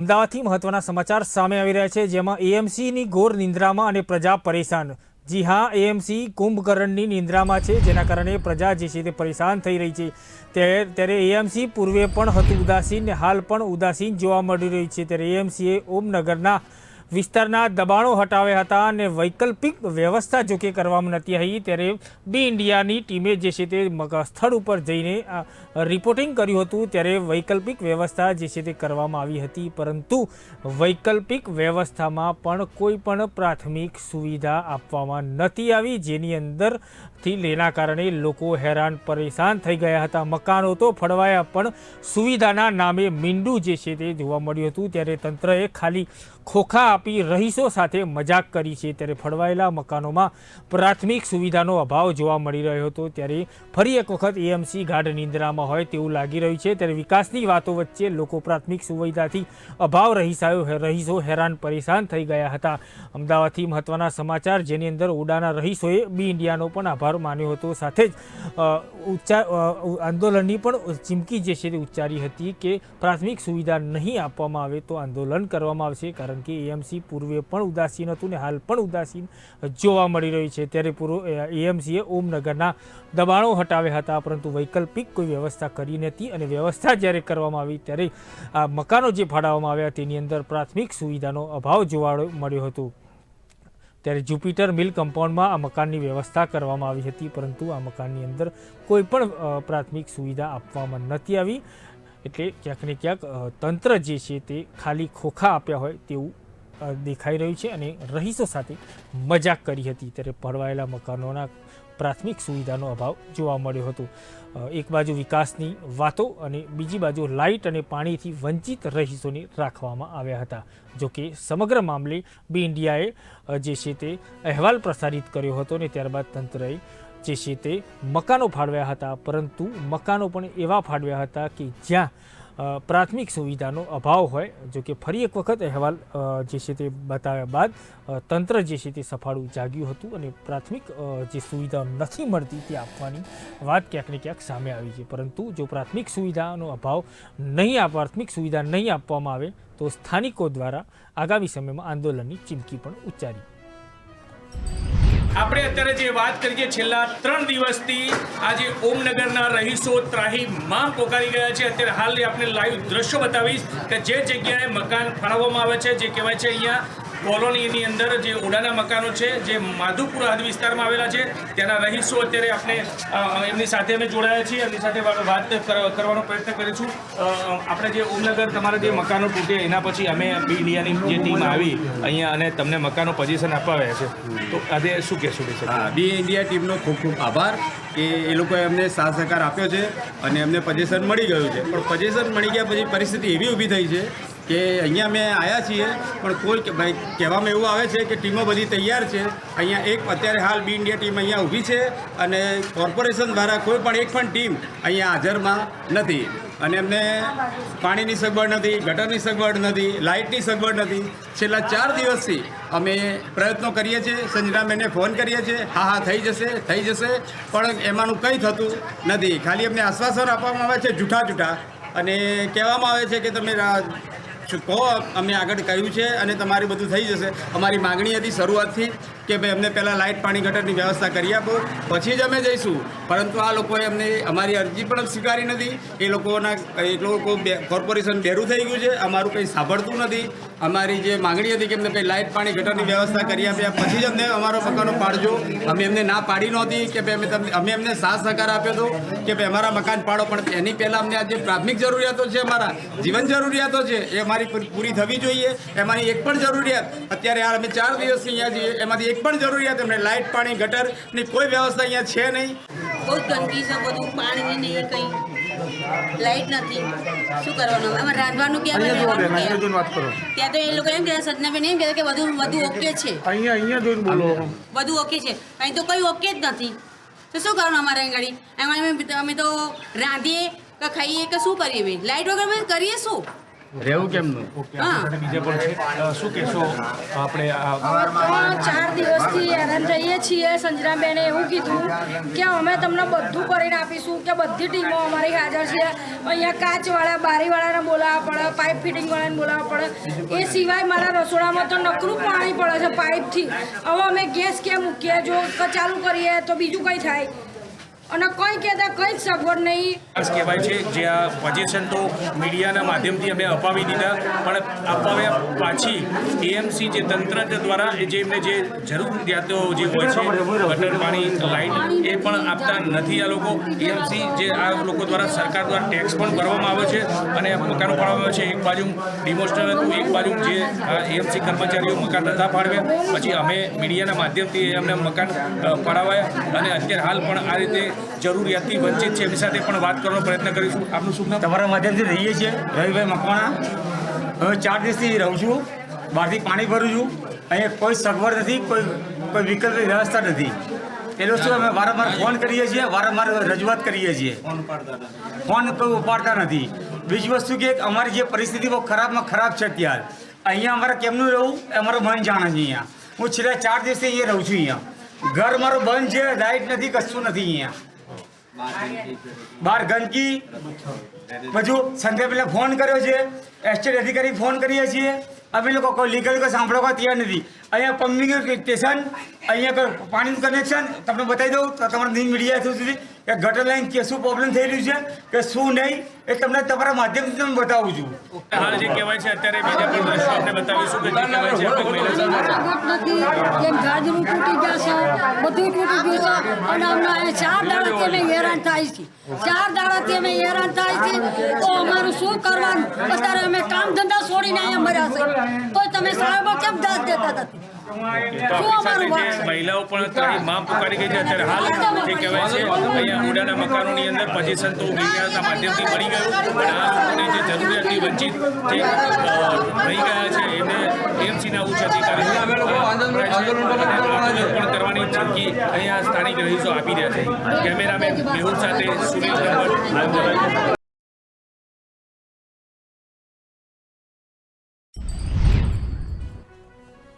અમદાવાદથી મહત્વના સમાચાર સામે આવી રહ્યા છે, જેમાં એએમસીની ઘોર નિંદ્રામાં અને પ્રજા પરેશાન. જી હા એએમસી કુંભકર્ણની નિંદ્રામાં છે, જેના કારણે પ્રજા જે છે તે પરેશાન થઈ રહી છે. ત્યારે એએમસી પૂર્વે પણ હતું ઉદાસીન, હાલ પણ ઉદાસીન જોવા મળી રહી છે. ત્યારે એએમસીએ ઓમનગરના વિસ્તારના દબાણો હટાવ્યા હતા અને વૈકલ્પિક વ્યવસ્થા જો કે કરવામાં નથી આવી, ત્યારે બી ઇન્ડિયાની ટીમે જે છે તે સ્થળ ઉપર જઈને રિપોર્ટિંગ કર્યું હતું, ત્યારે વૈકલ્પિક વ્યવસ્થા જે છે તે કરવામાં આવી હતી. પરંતુ વૈકલ્પિક વ્યવસ્થામાં પણ કોઈ પણ પ્રાથમિક સુવિધા આપવામાં નથી આવી, જેની અંદરથી લેના કારણે લોકો હેરાન પરેશાન થઈ ગયા હતા. મકાનો તો ફળવાયા, પણ સુવિધાના નામે મીંડું જે છે તે જોવા મળ્યું હતું. ત્યારે તંત્રએ ખાલી ખોખા આપી રહીશો સાથે મજાક કરી છે. ત્યારે ફળવાયેલા મકાનોમાં પ્રાથમિક સુવિધાનો અભાવ જોવા મળી રહ્યો હતો. ત્યારે ફરી એક વખત એએમસી ગાઢ નિંદ્રામાં હોય તેવું લાગી રહ્યું છે. ત્યારે વિકાસની વાતો વચ્ચે લોકો પ્રાથમિક સુવિધાથી અભાવ રહીશાયો રહીશો હેરાન પરેશાન થઈ ગયા હતા. અમદાવાદથી મહત્વના સમાચાર, જેની અંદર ઉડાના રહીશોએ બી ઇન્ડિયાનો પણ આભાર માન્યો હતો. સાથે જ ઉચ્ચાર ઉચ્ચા આંદોલનની પણ ચીમકી જે છે તે ઉચ્ચારી હતી કે પ્રાથમિક સુવિધા નહીં આપવામાં આવે તો આંદોલન કરવામાં આવશે, કારણ કે એએમસી પૂર્વે પણ ઉદાસીન હતું ને હાલ પણ ઉદાસીન જોવા મળી રહ્યું છે. ત્યારે પૂર્વ એએમસીએ ઓમનગરના દબાણો હટાવ્યા હતા, પરંતુ વૈકલ્પિક કોઈ વ્યવસ્થા કરી નથી અને વ્યવસ્થા જ્યારે કરવામાં આવી ત્યારે આ મકાનો જે ફાળવવામાં આવ્યા તેની અંદર પ્રાથમિક સુવિધાનો અભાવ જોવા મળ્યો હતો. ત્યારે જુપિટર મિલ કમ્પાઉન્ડમાં આ મકાનની વ્યવસ્થા કરવામાં આવી હતી, પરંતુ આ મકાનની અંદર કોઈ પણ પ્રાથમિક સુવિધા આપવામાં નથી આવી. એટલે ક્યાંક ને ક્યાંક તંત્ર જે છે તે ખાલી ખોખા આપ્યા હોય તેવું દેખાઈ રહ્યું છે અને રહીશો સાથે મજાક કરી હતી. ત્યારે પડવાયેલા મકાનોના પ્રાથમિક સુવિધાનો અભાવ જોવા મળ્યો હતો. એક બાજુ વિકાસની વાતો અને બીજી બાજુ લાઇટ અને પાણીથી વંચિત રહીશોને રાખવામાં આવ્યા હતા. જો કે સમગ્ર મામલે બી ઇન્ડિયાએ જે છે તે અહેવાલ પ્રસારિત કર્યો હતો ને ત્યારબાદ તંત્રએ જે છે તે મકાનો ફાળવ્યા હતા. પરંતુ મકાનો પણ એવા ફાળવ્યા હતા કે જ્યાં પ્રાથમિક સુવિધાનો અભાવ હોય, જો કે ફરી એક વખત અહેવાલ જે છે તે બતાવ્યા બાદ તંત્ર જે છે તે સફાળું જાગ્યું હતું અને પ્રાથમિક જે સુવિધા નથી મળતી તે આપવાની વાત ક્યાંક ને ક્યાંક સામે આવી છે. પરંતુ જો પ્રાથમિક સુવિધાનો અભાવ નહીં આ પ્રાથમિક સુવિધા નહીં આપવામાં આવે, તો સ્થાનિકો દ્વારા આગામી સમયમાં આંદોલનની ચીમકી પણ ઉચ્ચારી. આપણે અત્યારે જે વાત કરીએ છેલ્લા ત્રણ દિવસથી, આજે ઓમનગરના રહીશો ત્રાહી માં પોકારી ગયા છે. અત્યારે હાલ આપણે લાઈવ દ્રશ્યો બતાવીશ કે જે જગ્યાએ મકાન ફાળવવામાં આવે છે, જે કહેવાય છે અહીંયા કોલોનીની અંદર જે ઉડાના મકાનો છે, જે માધુપુર હદ વિસ્તારમાં આવેલા છે, ત્યાંના રહીશો અત્યારે આપણે એમની સાથે અમે જોડાયા છીએ. એમની સાથે વાત કર- કરવાનો પ્રયત્ન કરીશું. આપણે જે ઉમનગર તમારા જે મકાનો તૂટે, એના પછી અમે બી ઇન્ડિયાની જે ટીમ આવી, અહીંયા અને તમને મકાનો પોઝિશન આપવા છે. તો આજે શું કહેશું બી ઇન્ડિયા ટીમનો ખૂબ ખૂબ આભાર કે એ લોકોએ અમને સાથ સહકાર આપ્યો છે અને અમને પજેશન મળી ગયું છે. પણ પજેશન મળી ગયા પછી પરિસ્થિતિ એવી ઊભી થઈ છે કે અહીંયા મેં આવ્યા છીએ, પણ કોઈ ભાઈ, કહેવામાં એવું આવે છે કે ટીમો બધી તૈયાર છે. અહીંયા એક અત્યારે હાલ બી ઇન્ડિયા ટીમ અહીંયા ઊભી છે અને કોર્પોરેશન દ્વારા કોઈ પણ એક પણ ટીમ અહીંયા હાજરમાં નથી. અને એમને પાણીની સગવડ નથી, ગટરની સગવડ નથી, લાઇટની સગવડ નથી. છેલ્લા ચાર દિવસથી અમે પ્રયત્નો કરીએ છીએ. સંજરાબેનને ફોન કરીએ છીએ. હા હા, થઈ જશે થઈ જશે. પણ એમાંનું કંઈ થતું નથી. ખાલી અમને આશ્વાસન આપવામાં આવે છે જૂઠા જૂઠા. અને કહેવામાં આવે છે કે તમે કહો અમે આગળ કહ્યું છે અને તમારે બધું થઈ જશે. અમારી માગણી હતી શરૂઆતથી કે ભાઈ અમને પહેલાં લાઇટ પાણી ગટરની વ્યવસ્થા કરી આપો, પછી જ અમે જઈશું. પરંતુ આ લોકોએ અમને અમારી અરજી પણ સ્વીકારી નથી. એ લોકોના, એ લોકો કોર્પોરેશન બેરું થઈ ગયું છે. અમારું કંઈ સાંભળતું નથી. અમારી જે માગણી હતી કે એમને કંઈ લાઇટ પાણી ગટરની વ્યવસ્થા કરી આપ્યા પછી જ અમને અમારો મકાનો પાડજો. અમે એમને ના પાડી નહોતી કે ભાઈ અમે તમને, અમે એમને સાથ સહકાર આપ્યો હતો કે ભાઈ અમારા મકાન પાડો. પણ એની પહેલાં અમને આ જે પ્રાથમિક જરૂરિયાતો છે અમારા, જીવન જરૂરિયાતો છે, એ અમારી પૂરી થવી જોઈએ. એમાંની એક પણ જરૂરિયાત, અત્યારે આ અમે ચાર દિવસથી અહીંયા છીએ, એમાંથી એક પણ જરૂરિયાત એમને લાઇટ પાણી ગટરની કોઈ વ્યવસ્થા અહીંયા છે નહીં. બહુ ગંદકી છે બધું પાણી નહીં કંઈ લાઇટ નથી. શું કરવાનું? આમાં રાંધવાનું ક્યાં બનાવવાનું ક્યાં? ત્યાં તો એ લોકો એમ કહેતા સજનાબેન એમ કહેતા કે બધું બધું ઓકે છે. અહીંયા અહીંયા જોઈને બોલો. બધું ઓકે છે. અહીં તો કંઈ ઓકે જ નથી. તો શું કરવાનું અમારે અહીં ઘડી? એમાં અમે તો રાંધીએ કે ખાઈએ કે શું કરીએ? લાઇટ લાઈટ વગર કરીએ શું? રહેવું કેમનું હા બીજા પણ છે. શું કહેશો? આપણે ચાર દિવસથી હેરાન થઈએ છીએ સંજરાબેને એવું કીધું કે અમે તમને બધું કરીને આપીશું કે બધી ટીમો અમારી હાજર છે. અહીંયા કાચવાળા બારીવાળાને બોલાવવા પડે પાઇપ ફિટિંગવાળાને બોલાવવા પડે. એ સિવાય મારા રસોડામાં તો નકરું પાણી પડે છે પાઇપથી. હવે અમે ગેસ ક્યાં મૂકીએ? જો ચાલુ કરીએ તો બીજું કંઈ થાય? અને કંઈ કહેતા કંઈ જ સગવડ નહીં. કહેવાય છે, જે આ પજેશન તો મીડિયાના માધ્યમથી અમે અપાવી દીધા, પણ અપાવ્યા પાછી એએમસી જે તંત્ર દ્વારા જે એમને જે જરૂરિયાતો જે હોય છે, ગટર, પાણી લાઇટ એ પણ આપતા નથી આ લોકો. એએમસી જે આ લોકો દ્વારા સરકાર દ્વારા ટેક્સ પણ ભરવામાં આવે છે અને મકાનો પાડવામાં આવે છે. એક બાજુ ડિમોસ્ટર હતું, એક બાજુ જે એએમસી કર્મચારીઓ મકાન નતા ફાળવ્યા પછી અમે મીડિયાના માધ્યમથી એમને મકાન ફાળવાયા અને અત્યારે હાલ પણ આ રીતે જરૂરિયાતથી વંચિત છે, એમની સાથે પણ વાત કરવાનો પ્રયત્ન કરીશું. આપનું શું નામ? તમારા માધ્યમથી રહીએ છીએ, રવિભાઈ મકવાણા. હવે ચાર દિવસથી રહું છું, બહારથી પાણી ભરું છું. અહીંયા કોઈ સગવડ નથી, કોઈ કોઈ વિકલ્પની વ્યવસ્થા નથી. પેલો શું અમે વારંવાર ફોન કરીએ છીએ, વારંવાર રજૂઆત કરીએ છીએ. ફોન કોઈ ઉપાડતા નથી. બીજી વસ્તુ કે અમારી જે પરિસ્થિતિ બહુ ખરાબમાં ખરાબ છે અત્યારે. અહીંયા અમારે કેમનું રહેવું, એ અમારું મન જાણે છે અહીંયા. હું છેલ્લા ચાર દિવસથી અહીંયા રહું છું અહીંયા. ઘર મારું બંધ છે લાઇટ નથી, કશું નથી અહીંયા. બહાર ગંદકી બધું. સંધ્યા પેલા ફોન કર્યો છે. એસ્ટેટ અધિકારી ફોન કરીએ છીએ. અમે લોકો કોઈ લીગલ કોઈ સાંભળવા કોઈ તૈયાર નથી. અહીંયા પમ્પિંગ સ્ટેશન અહીંયા કોઈ પાણીનું કનેક્શન તમને બતાવી દઉં તો તમારા ન્યૂઝ મીડિયા સુધી. કે ગટર લાઈન કે શું પ્રોબ્લેમ થઈ રહ્યું છે કે શું નહીં એ તમને તમારા માધ્યમથી તમને બતાવું છું. હાલ જે કહેવાય છે અત્યારે બીજા પણ દ્રશ્યો આપણે બતાવીશું કે જે કહેવાય છે એમ ગાજરું તૂટી જશે બધું તૂટી ગયું છે અને અમને ચાર દાડાથી અમે હેરાન થાય છે ચાર દાડાથી અમે હેરાન થાય છે તો અમારું શું કરવાનું? અત્યારે અમે કામ ધંધા છોડીને અહીંયા મર્યા છે તો તમે સાહેબો કેમ દાદ દેતા નથી? તો આપણી સાથે જે મહિલાઓ પણ ત્રણેયમાં પુકારી ગઈ છે. અત્યારે હાલ જે કહેવાય છે અહીંયા ઉડાના મકાનોની અંદર પોઝિશન તો મીડિયાના માધ્યમથી મળી ગયું. પણ આ લોકોને જે જરૂરિયાતથી વંચિત જે રહી ગયા છે એમને એમસીના ઉચ્ચ અધિકારી પણ કરવાની ચીમકી અહીંયા સ્થાનિક રહીશો આપી રહ્યા છે. કેમેરામેન મેહુલ સાથે સુનિલ ઠક્કર